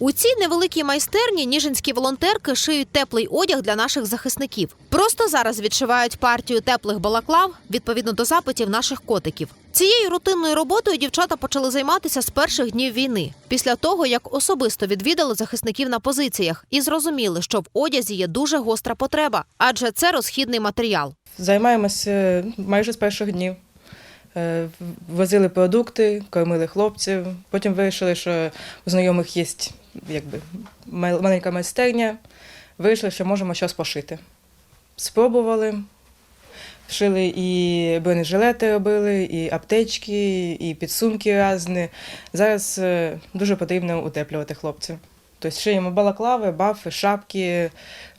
У цій невеликій майстерні ніжинські волонтерки шиють теплий одяг для наших захисників. Просто зараз відшивають партію теплих балаклав відповідно до запитів наших котиків. Цією рутинною роботою дівчата почали займатися з перших днів війни, після того як особисто відвідали захисників на позиціях і зрозуміли, що в одязі є дуже гостра потреба, адже це розхідний матеріал. Займаємося майже з перших днів. Е, Возили продукти, кормили хлопців. Потім вирішили, що у знайомих є якби, маленька майстерня. Вирішили, що можемо щось пошити. Спробували. Шили і бронежилети робили, і аптечки, і підсумки різні. Зараз е, дуже потрібно утеплювати хлопців. Тобто шиємо балаклави, бафи, шапки,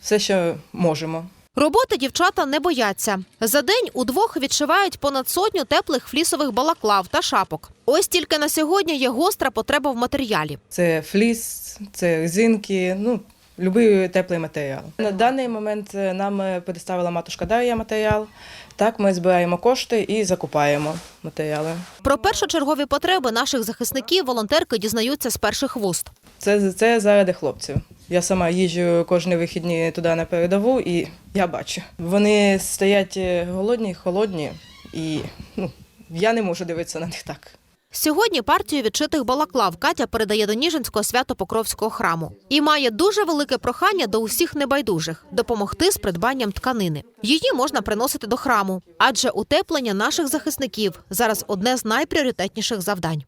все, що можемо. Роботи дівчата не бояться. За день удвох відшивають понад сотню теплих флісових балаклав та шапок. Ось тільки на сьогодні є гостра потреба в матеріалі. Це фліс, це резинки, ну, будь-який теплий матеріал. На даний момент е, нам е, матушка Дар'я матеріал. Так, ми збираємо кошти і закупаємо матеріали. Про першочергові потреби наших захисників волонтерки дізнаються з перших вуст. Це, це заради хлопців. Я сама їжджу кожні вихідні туди на передову і я бачу. Вони стоять е, голодні, холодні, і ну, я не можу дивитися на них так. Сьогодні партію відшитих балаклав Катя передає до Ніжинського свято-покровського храму і має дуже велике прохання до усіх небайдужих допомогти з придбанням тканини. Її можна приносити до храму, адже утеплення наших захисників зараз одне з найпріоритетніших завдань.